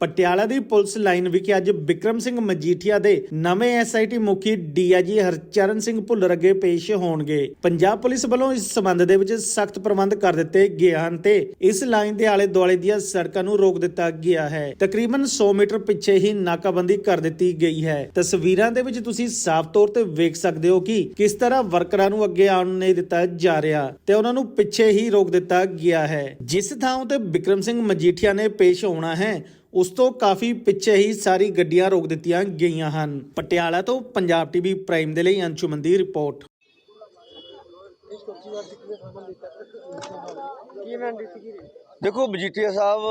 ਪਟਿਆਲਾ ਦੀ police line ਵਿਖੇ ਅੱਜ ਵਿਕਰਮ ਸਿੰਘ ਮਜੀਠੀਆ ਦੇ ਨਵੇਂ ਐਸਆਈਟੀ ਮੁਖੀ ਡੀਆਈਜੀ ਹਰਚਰਨ ਸਿੰਘ ਭੁੱਲਰ ਅੱਗੇ ਪੇਸ਼ ਹੋਣਗੇ। ਪੰਜਾਬ ਪੁਲਿਸ ਵੱਲੋਂ ਇਸ ਸਬੰਧ ਦੇ ਵਿੱਚ ਸਖਤ ਪ੍ਰਬੰਧ ਕਰ ਦਿੱਤੇ ਗਏ ਹਨ ਤੇ ਇਸ ਲਾਈਨ ਦੇ ਆਲੇ ਦੁਆਲੇ ਦੀਆਂ ਸੜਕਾਂ ਨੂੰ ਰੋਕ ਦਿੱਤਾ ਗਿਆ ਹੈ। ਤਕਰੀਬਨ 100 ਮੀਟਰ ਪਿੱਛੇ ਹੀ ਨਾਕਾਬੰਦੀ ਕਰ ਦਿੱਤੀ ਗਈ ਹੈ। ਤਸਵੀਰਾਂ ਦੇ ਵਿੱਚ ਤੁਸੀਂ ਸਾਫ਼ ਤੌਰ ਤੇ ਵੇਖ ਸਕਦੇ ਹੋ ਕਿ ਕਿਸ ਤਰ੍ਹਾਂ ਵਰਕਰਾਂ ਨੂੰ ਅੱਗੇ ਆਉਣ ਨਹੀਂ ਦਿੱਤਾ ਜਾ ਰਿਹਾ ਤੇ ਉਹਨਾਂ ਨੂੰ ਪਿੱਛੇ ਹੀ ਰੋਕ ਦਿੱਤਾ ਗਿਆ ਹੈ। ਜਿਸ ਥਾਂ ਤੇ ਵਿਕਰਮ ਸਿੰਘ ਮਜੀਠੀਆ ਨੇ ਪੇਸ਼ ਹੋਣਾ ਹੈ ਉਸ ਤੋਂ ਕਾਫੀ ਪਿੱਛੇ ਹੀ ਸਾਰੀ ਗੱਡੀਆਂ ਰੋਕ ਦਿੱਤੀਆਂ ਗਈਆਂ ਹਨ। ਪਟਿਆਲਾ ਤੋਂ ਪੰਜਾਬ ਟੀਵੀ ਪ੍ਰਾਈਮ ਦੇ ਲਈ ਅੰਸ਼ੁਮਨ ਦੀ ਰਿਪੋਰਟ। ਦੇਖੋ ਮਜੀਠੀਆ ਸਾਹਿਬ,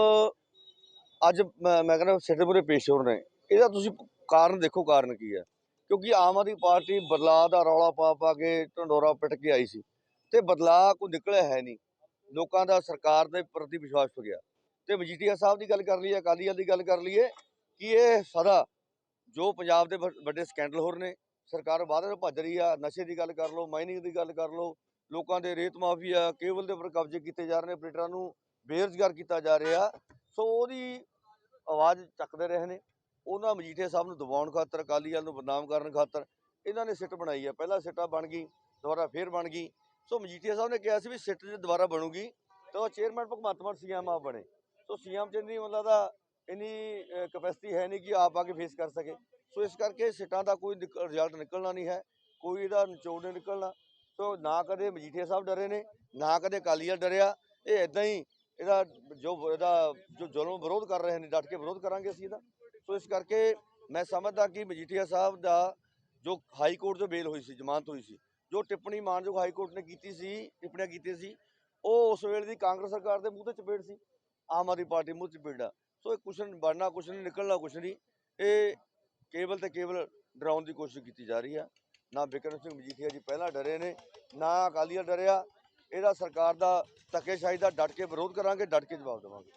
ਅੱਜ ਮੈਂ ਮੈਂ ਕਹਿੰਦਾ ਸਿੱਧੇਪੁਰੇ ਪੇਸ਼ ਹੋ ਰਹੇ ਇਹਦਾ ਤੁਸੀਂ ਕਾਰਨ ਦੇਖੋ, ਕਾਰਨ ਕੀ ਹੈ? ਕਿਉਂਕਿ ਆਮ ਆਦਮੀ ਪਾਰਟੀ ਬਦਲਾਅ ਦਾ ਰੌਲਾ ਪਾ ਪਾ ਕੇ ਢੰਡੋਰਾ ਪਿੱਟ ਕੇ ਆਈ ਸੀ। ਤੇ ਬਦਲਾਅ ਕੋਈ ਨਿਕਲਿਆ ਹੈ ਨਹੀਂ। ਲੋਕਾਂ ਦਾ ਸਰਕਾਰ ਦੇ ਪ੍ਰਤੀ ਵਿਸ਼ਵਾਸ ਹੋ ਗਿਆ ਤੇ ਮਜੀਠੀਆ ਸਾਹਿਬ ਦੀ ਗੱਲ ਕਰ ਲਈਏ, ਅਕਾਲੀ ਦਲ ਦੀ ਗੱਲ ਕਰ ਲਈਏ, ਕਿ ਇਹ ਸਦਾ ਜੋ ਪੰਜਾਬ ਦੇ ਵੱ- ਵੱਡੇ ਸਕੈਂਡਲ ਹੋਰ ਨੇ, ਸਰਕਾਰ ਬਾਹਰ ਨੂੰ ਭੱਜ ਰਹੀ ਆ, ਨਸ਼ੇ ਦੀ ਗੱਲ ਕਰ ਲਓ ਮਾਈਨਿੰਗ ਦੀ ਗੱਲ ਕਰ ਲਓ, ਲੋਕਾਂ ਦੇ ਰੇਤ ਮਾਫੀਆ, ਕੇਬਲ ਦੇ ਉੱਪਰ ਕਬਜ਼ੇ ਕੀਤੇ ਜਾ ਰਹੇ ਨੇ, ਆਪਰੇਟਰਾਂ ਨੂੰ ਬੇਰੁਜ਼ਗਾਰ ਕੀਤਾ ਜਾ ਰਿਹਾ, ਸੋ ਉਹਦੀ ਆਵਾਜ਼ ਚੱਕਦੇ ਰਹੇ ਨੇ, ਉਹਨਾਂ ਮਜੀਠੇ ਸਾਹਿਬ ਨੂੰ ਦਬਾਉਣ ਖਾਤਰ, ਅਕਾਲੀ ਦਲ ਨੂੰ ਬਦਨਾਮ ਕਰਨ ਖਾਤਰ, ਇਹਨਾਂ ਨੇ ਸਿੱਟ ਬਣਾਈ ਆ, ਪਹਿਲਾ ਸਿੱਟਾ ਬਣ ਗਈ, ਦੁਬਾਰਾ ਫੇਰ ਬਣ ਗਈ, ਸੋ ਮਜੀਠੀਆ ਸਾਹਿਬ ਨੇ ਕਿਹਾ ਸੀ ਵੀ ਸਿੱਟ ਜੇ ਦੁਬਾਰਾ ਬਣੂਗੀ, ਤਾਂ ਉਹ ਚੇਅਰਮੈਨ ਭਗਵੰਤ ਮਾਨ ਸੀਐਮ ਆਪ ਬਣੇ। ਸੋ ਸੀਐਮ ਚ ਨਹੀਂ ਉਹਨਾਂ ਦਾ ਇੰਨੀ ਕਪੈਸਿਟੀ ਹੈ ਨਹੀਂ ਕਿ ਆਪ ਆ ਕੇ ਫੇਸ ਕਰ ਸਕੇ। ਸੋ ਇਸ ਕਰਕੇ ਸਿੱਟਾਂ ਦਾ ਕੋਈ ਰਿਜ਼ਲਟ ਨਿਕਲਣਾ ਨਹੀਂ ਹੈ। ਕੋਈ ਇਹਦਾ ਨਿਚੋੜ ਨਹੀਂ ਨਿਕਲਣਾ। ਸੋ ਨਾ ਕਦੇ ਮਜੀਠੀਆ ਸਾਹਿਬ ਡਰੇ ਨੇ, ਨਾ ਕਦੇ ਅਕਾਲੀ ਦਲ ਡਰਿਆ। ਇਹ ਇਦਾਂ ਹੀ ਇਹਦਾ ਜੋ ਇਹਦਾ ਜੋ ਜ਼ੁਲਮ ਵਿਰੋਧ ਕਰ ਰਹੇ ਨੇ, ਡਟ ਕੇ ਵਿਰੋਧ ਕਰਾਂਗੇ ਅਸੀਂ ਇਹਦਾ। ਸੋ ਇਸ ਕਰਕੇ ਮੈਂ ਸਮਝਦਾ ਕਿ ਮਜੀਠੀਆ ਸਾਹਿਬ ਦਾ ਜੋ ਹਾਈ ਕੋਰਟ ਤੋਂ ਬੇਲ ਹੋਈ ਸੀ, ਜ਼ਮਾਨਤ ਹੋਈ ਸੀ, ਜੋ ਟਿੱਪਣੀ ਮਾਨਯੋਗ ਹਾਈ ਕੋਰਟ ਨੇ ਕੀਤੀ ਸੀ, ਟਿੱਪਣੀਆਂ ਕੀਤੀਆਂ ਸੀ, ਉਹ ਉਸ ਵੇਲੇ ਦੀ ਕਾਂਗਰਸ ਸਰਕਾਰ ਦੇ ਮੂੰਹ ਤੇ ਚਪੇੜ ਸੀ। ਆਮ ਆਦਮੀ ਪਾਰਟੀ ਮੂੰਹ 'ਚ ਚਪੇੜ ਆ। ਸੋ ਇਹ ਕੁਛ ਨਹੀਂ ਬਣਨਾ ਕੁਛ ਨਹੀਂ ਨਿਕਲਣਾ ਕੁਛ ਨਹੀਂ। ਇਹ ਕੇਵਲ ਤੇ ਕੇਵਲ ਡਰਾਉਣ ਦੀ ਕੋਸ਼ਿਸ਼ ਕੀਤੀ ਜਾ ਰਹੀ ਆ। ਨਾ ਬਿਕਰਮ ਸਿੰਘ ਮਜੀਠੀਆ ਜੀ ਪਹਿਲਾਂ ਡਰੇ ਨੇ, ਨਾ ਅਕਾਲੀ ਦਲ ਡਰਿਆ। ਇਹਦਾ ਸਰਕਾਰ ਦਾ ਧੱਕੇਸ਼ਾਹੀ ਦਾ ਡਟ ਕੇ ਵਿਰੋਧ ਕਰਾਂਗੇ, ਡਟ ਕੇ ਜਵਾਬ ਦੇਵਾਂਗੇ।